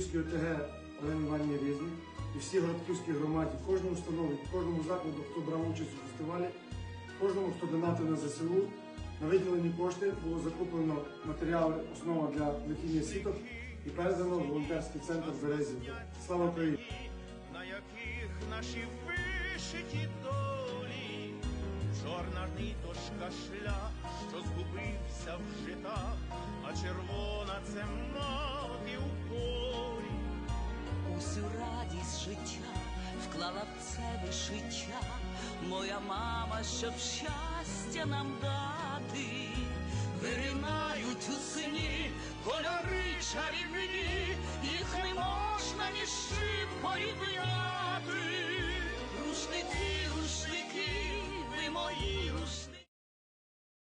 Григорівській ОТГ Олені Іванівні Різні і всій Городківській громаді, кожному установі, кожному закладу, хто брав участь у фестивалі, кожному, хто донатив на ЗСУ. На виділені кошти було закуплено матеріали, основа для плетіння сіток і передано в волонтерський центр Березівка. Слава Україні! на яких наші вишиті долі, чорна ниточка шлях, що згубився в житах, життя вклала в це вишиття, моя мама, щоб щастя нам дати, виринають у сині кольори чарівні,